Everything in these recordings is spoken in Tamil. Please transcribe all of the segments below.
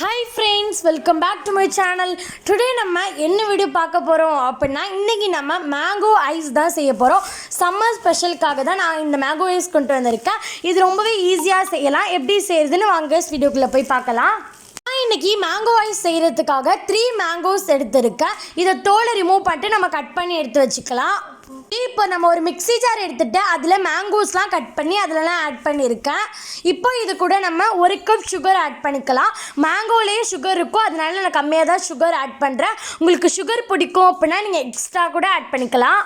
Hi friends welcome back to my channel today நம்ம என்ன வீடியோ பார்க்க போகிறோம் அப்படின்னா இன்றைக்கி நம்ம மேங்கோ ஐஸ் தான் செய்ய போகிறோம் சம்மர் ஸ்பெஷலுக்காக தான் நான் இந்த மேங்கோ ஐஸ் கொண்டு வந்திருக்கேன். இது ரொம்பவே ஈஸியாக செய்யலாம். எப்படி செய்கிறதுன்னு வாங்க வீடியோக்குள்ளே போய் பார்க்கலாம். நான் இன்னைக்கு மேங்கோ ஐஸ் செய்கிறதுக்காக த்ரீ மேங்கோஸ் எடுத்திருக்கேன். இதை தோலை ரிமூவ் பண்ணிட்டு நம்ம கட் பண்ணி எடுத்து வச்சுக்கலாம். இப்போ நம்ம ஒரு மிக்ஸி ஜார் எடுத்துட்டு அதில் மேங்கோஸ்லாம் கட் பண்ணி அதிலலாம் ஆட் பண்ணியிருக்கேன். இப்போ இது கூட நம்ம ஒரு கப் சுகர் ஆட் பண்ணிக்கலாம். மேங்கோலேயே சுகர் இருக்கும். அதனால நான் கம்மியாக தான் சுகர் ஆட் பண்ணுறேன் உங்களுக்கு சுகர் பிடிக்கும் அப்படின்னா நீங்கள் எக்ஸ்ட்ரா கூட ஆட் பண்ணிக்கலாம்.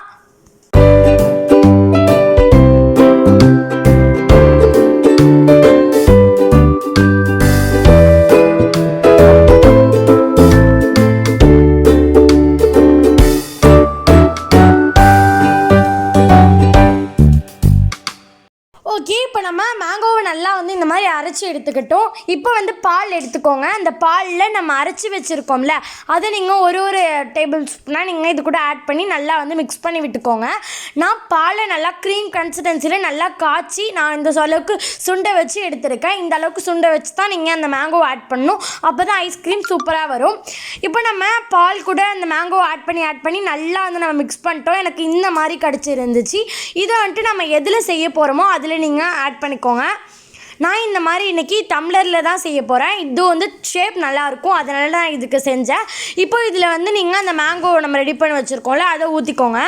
நல்லா வந்து இந்த மாதிரி அரைச்சி எடுத்துக்கிட்டோம். இப்போ வந்து பால் எடுத்துக்கோங்க. அந்த பாலில் நம்ம அரைச்சி வச்சுருக்கோம்ல அதை நீங்கள் ஒரு ஒரு டேபிள் ஸ்பூனாக நீங்கள் இது கூட ஆட் பண்ணி நல்லா வந்து மிக்ஸ் பண்ணி விட்டுக்கோங்க. நான் பாலை நல்லா க்ரீம் கன்சிஸ்டன்சியில் நல்லா காய்ச்சி நான் இந்த அளவுக்கு சுண்டை வச்சு எடுத்திருக்கேன். இந்த அளவுக்கு சுண்டை வச்சு தான் நீங்கள் அந்த மேங்கோ ஆட் பண்ணணும். அப்போ தான் ஐஸ்கிரீம் சூப்பராக வரும். இப்போ நம்ம பால் கூட அந்த மேங்கோ ஆட் பண்ணி ஆட் பண்ணி நல்லா வந்து நம்ம மிக்ஸ் பண்ணிட்டோம். எனக்கு இந்த மாதிரி கிடச்சிருந்துச்சு. இதை வந்துட்டு நம்ம எதில் செய்ய போகிறோமோ அதில் நீங்கள் ஆட் பண்ணிக்கோங்க. நான் இந்த மாதிரி இன்றைக்கி டம்ளரில் தான் செய்ய போகிறேன் இது வந்து ஷேப் நல்லாயிருக்கும். அதனால நான் இதுக்கு செஞ்சேன். இப்போ இதில் வந்து நீங்கள் அந்த மேங்கோ நம்ம ரெடி பண்ணி வச்சுருக்கோம்ல அதை ஊற்றிக்கோங்க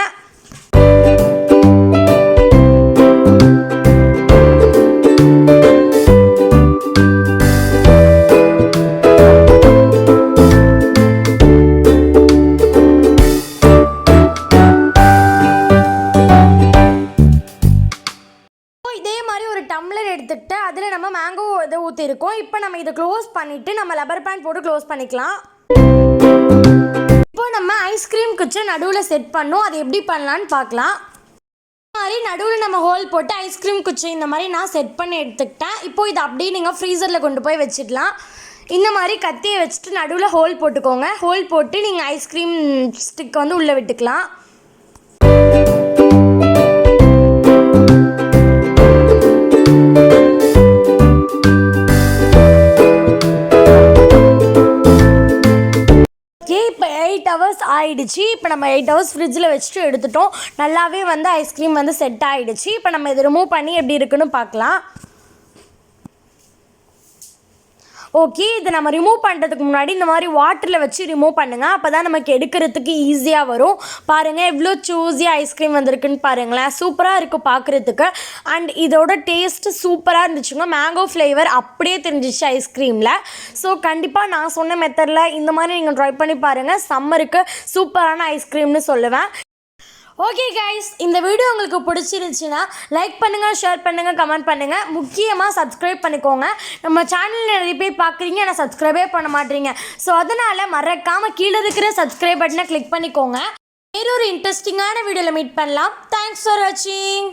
இதே மாதிரி ஒரு டம்ளர் எடுத்துக்கிட்டு அதில் நம்ம மேங்கோ இதை ஊற்றிருக்கோம் இப்போ நம்ம இதை க்ளோஸ் பண்ணிவிட்டு நம்ம லப்பர் பேண்ட் போட்டு க்ளோஸ் பண்ணிக்கலாம். இப்போ நம்ம ஐஸ்கிரீம் குச்சை நடுவில் செட் பண்ணோம். அது எப்படி பண்ணலான்னு பார்க்கலாம். இந்த மாதிரி நடுவில் நம்ம ஹோல் போட்டு ஐஸ்கிரீம் குச்சி இந்த மாதிரி நான் செட் பண்ணி எடுத்துக்கிட்டேன். இப்போ இதை அப்படியே நீங்கள் ஃப்ரீசரில் கொண்டு போய் வச்சுக்கலாம் இந்த மாதிரி கத்தியை வச்சுட்டு நடுவில் ஹோல் போட்டுக்கோங்க. ஹோல் போட்டு நீங்கள் ஐஸ்கிரீம் ஸ்டிக் வந்து உள்ளே விட்டுக்கலாம். ஹவர்ஸ் ஆயிடுச்சு. இப்போ நம்ம எயிட் ஹவர்ஸ் ஃப்ரிட்ஜில் வச்சுட்டு எடுத்துட்டோம். நல்லாவே வந்து ஐஸ்கிரீம் வந்து செட் ஆகிடுச்சு இப்போ நம்ம இதை ரிமூவ் பண்ணி எப்படி இருக்குன்னு பார்க்கலாம். ஓகே இதை நம்ம ரிமூவ் பண்ணுறதுக்கு முன்னாடி இந்த மாதிரி வாட்டரில் வச்சு ரிமூவ் பண்ணுங்கள் அப்போ தான் நமக்கு எடுக்கிறதுக்கு ஈஸியாக வரும். பாருங்கள் எவ்வளோ சூஸியாக ஐஸ்கிரீம் வந்திருக்குன்னு பாருங்களேன். சூப்பராக இருக்குது பார்க்குறதுக்கு அண்ட் இதோட டேஸ்ட்டு சூப்பராக இருந்துச்சுங்க. மேங்கோ ஃப்ளேவர் அப்படியே தெரிஞ்சிச்சு ஐஸ்கிரீமில் ஸோ கண்டிப்பாக நான் சொன்ன மெத்தடில் இந்த மாதிரி நீங்கள் ட்ரை பண்ணி பாருங்கள் சம்மருக்கு சூப்பரான ஐஸ்கிரீம்னு சொல்லுவேன். ஓகே கைஸ் இந்த வீடியோ உங்களுக்கு பிடிச்சிருந்துச்சுன்னா லைக் பண்ணுங்கள் ஷேர் பண்ணுங்கள் கமெண்ட் பண்ணுங்கள் முக்கியமாக சப்ஸ்கிரைப் பண்ணிக்கோங்க. நம்ம சேனலில் நிறைய பேர் பார்க்குறீங்க ஆனால் சப்ஸ்கிரைபே பண்ண மாட்டீங்க. ஸோ அதனால் மறக்காமல் கீழே இருக்கிற சப்ஸ்கிரைப் பட்டனை கிளிக் பண்ணிக்கோங்க. வேறொரு இன்ட்ரெஸ்டிங்கான வீடியோவில் மீட் பண்ணலாம். தேங்க்ஸ் ஃபார் வாட்சிங்